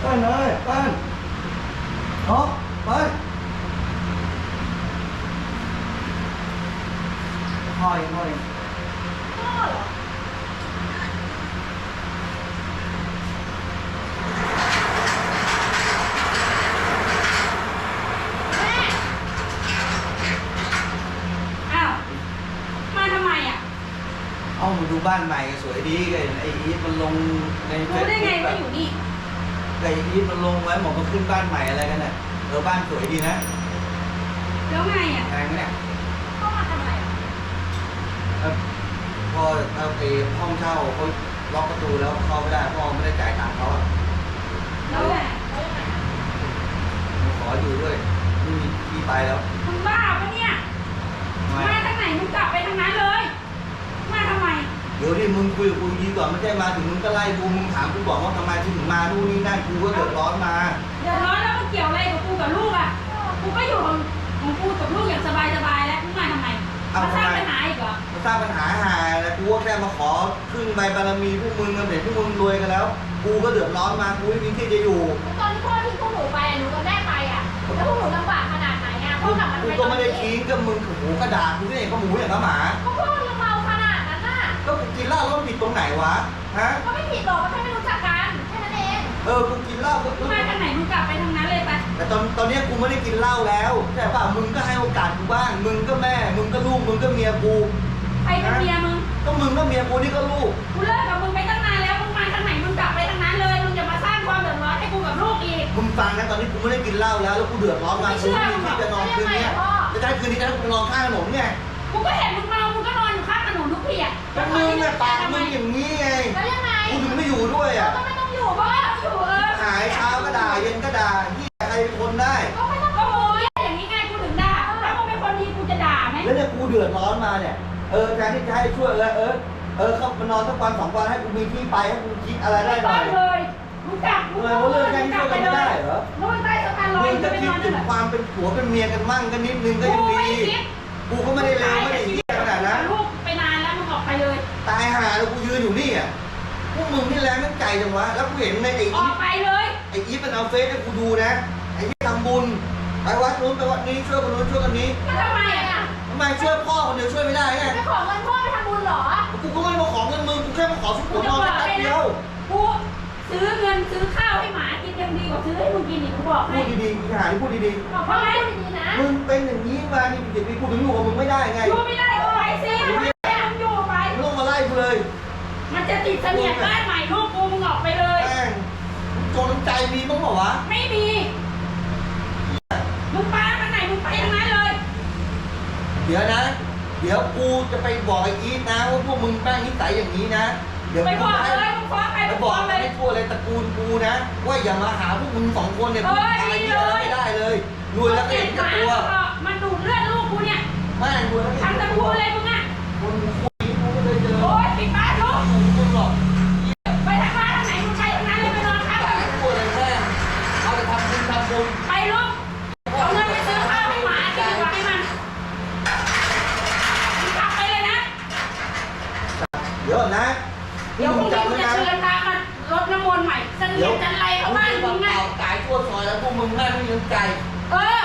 เปิ้ลเอ้ยเปิ้ลเนาะเปิ้ลพ่อเองพ่อเองพ่อเหรอแม่อ้าว มาทำไมอะ เอามาดูบ้านใหม่สวยดีไอ้ไอ้อีทมันลงใน รู้ได้ไง Facebook ว่าอยู่นี่ ไอ้อีทมันลงไว้บอกมันขึ้นบ้านใหม่อะไรกันน่ะเออบ้านสวยดีนะแล้วไงอะแพงไหมเนี่ยพ่อมาทำอะไรอะเออพอเอาไปห้องเช่าเขาล็อกประตูแล้วเข้าไม่ได้พ่อไม่ได้จ่ายตังค์เขาอะแล้วไงแล้วยังไง ขออยู่ด้วยไม่มีที่ไปแล้ว มึงบ้าปะเนี่ย ทำไม มาทางไหนมึงกลับไปทางนั้นเลย มาทำไม เดี๋ยวที่มึงคุยกับกูดีก่อนไม่ใช่มาถึงมึงก็ไล่กูมึงถามกูบอกว่าทำไมถึงมานู่นนี่นั่นกูก็เดือดร้อนมาเดือดร้อนแล้วมันเกี่ยวอะไรกับกูกับลูกอะกูก็อยู่ของของกูกับลูกอย่างสบายสบายๆแล้วมึงมาทำไมมาสร้างปัญหาอีกเหรอมาสร้างปัญหาหาแล้วกูก็แค่มาขอขึ้นใบบารมีพวกมึงกันเห็นพวกมึงรวยกันแล้ว กูก็เดือดร้อนมากูไม่มีที่จะอยู่ตอนที่พ่อทิ้งพวกหนูไปอะหนูกับแม่ไปอะแล้วพวกหนูลำบากขนาดไหนอะพ่อกลับมากูทำไมก็ตอนไม่ได้นี้ทิ้งก็มึงโอ้โหกระดาษกูไม่เห็นก็หมูอย่างกับหมาก็พ่อยังเมาขนา ดนั้นน่ะก็กูกินเหล้าแล้วมันผิดตรงไหนวะฮะก็ไม่ผิดหรอกก็แค่ไม่รู้จักกันแค่นั้นเองเออกูกินเหล้าก็มึงมาทางไหนมึงกลับไปทางนั้นเลยไปแต่ตอนตอนเนี้ยกูไม่ได้กินเหล้าแล้วแต่ป่ะมึงก็ให้โอกาสกูบ้าง มึงก็แม่ มึงก็ลูกมึงก็เมียกูใครเป็นเมียมึงก็มึงก็เมียกูนี่ก็ลูกกูเลิกกับมึงไปตั้งนานแล้วมึงมาทางไหนมึงกลับไปทางนั้นเลยมึงจะมาสร้างความเดือดร้อนให้กูกับลูกอีกมึงฟังนะตอนนี้กูไม่ได้กินเหล้าแล้วแล้วกูเดือดร้อนมาไม่กูเชื่อไม่มีที่จะนอนคืนเนี้ยจะได้คืนนี้จะให้กูนอนข้างถนนไงกูก็เห็นมึงเมามึงก็นอนอยู่ข้างถนนทุกทีอะก็มึง เป็นคนได้ ก็ไม่ต้องก็โวยอย่างนี้ไงกูถึงด่าถ้ามึงเป็นคนดีกูจะด่าไหมแล้วเนี่ยกูเดือดร้อนมาเนี่ย เออแทนที่จะให้ช่วยเออเออเออเข้ามานอนสักวันสองวันให้กูมีที่ไปให้กูคิดอะไรได้ไม่หน่ต้ออยงเลยมึงกลับทำไมว่าเรื่องแค่นี้ช่วยกันไม่ได้เหรอนู่นใต้สะพานลอมึยงจะก็ไปคินดอนถึที่งไหนความเป็นผัวเป็นเมียกันมั่งกันนิดนึงก็กูยังไม่ดีได้คิดกูก็ไม่ได้เลวไม่ได้เหี้ยขนาดนั้นลูกไปนานแล้วมึงออกไปเลย ตายห่าแล้วกูยืนอยู่นี่อะพวกมึงนี่แรงน้ำใจจังวะแล้วกูเห็นในไอ้ออีอกไปเลยไอ้อีฟมันเอาเฟซให้กูดูนะไอ้ที่ทำบุญไปวัดนู้นไปวัดนี้ช่วยคนนู้นช่วยคนนี้ก็ทำไมอะทำไมช่วยพ่อคนเดียวช่วยไม่ได้ไงไม่ขอเงินพ่อไปทำบุญเหรอ กูก็ไม่มาขอเงินมึงกูแค่มาขอชุดกูหัวจะนอนบอกแป๊บให้เดีนะยวกูซื้อเงินซื้อข้าวให้หมากินยังดีกว่าซื้อให้มึงกินอีกกูบอกพูให้ดดีๆกูจะหาที่พูดดีบอกพ่อพูดดีๆนะๆมึงเป็นอย่างนี้มานี่เด็กปีกูถึงอยู่กับมึงไม่ได้ไงอยู่ไม่ได้ก็ไปสิไม่ได้มึงอยู่ไปมึงต้องมาไล่กูเลย มันจะติดเสนียดบ้านใหม่ลูกกูมึงออกไปเลยแม่งมึงโจรน้ำใจมีบ้างเปล่าวะไม่มี มึงไปทางไหนมึงไปทางนั้นเลย เดี๋ยวนะ เดี๋ยวกูจะไปบอกไอ้อีทนะว่าพวกมึงแป้งนิสัยอย่างนี้นะ เดี๋ยวไปกูบอกจะให้เลยมึงฟ้องใครไปมึงบอฟ้อกงเลย ให้ทั่วเลยตระกูลกูนะ ว่าอย่ามาหาพวกมึงสองคนเนี่ยเอมึงออะไรดีที่เลยไม่ได้เลยรวยแล้วก็เห็นกับตัว มันดูดเลือด ก่อนนะเดี๋ยวพรุ่งนี้จำกูไว้จะนะเชิญตามมารดน้ำมนต์ใหม่เสนียดจันไรเขาบ้านมึงเปไงล่าตายทั่วซอยแล้วพวกมึงแม่งไม่มีน้ำใจ เออ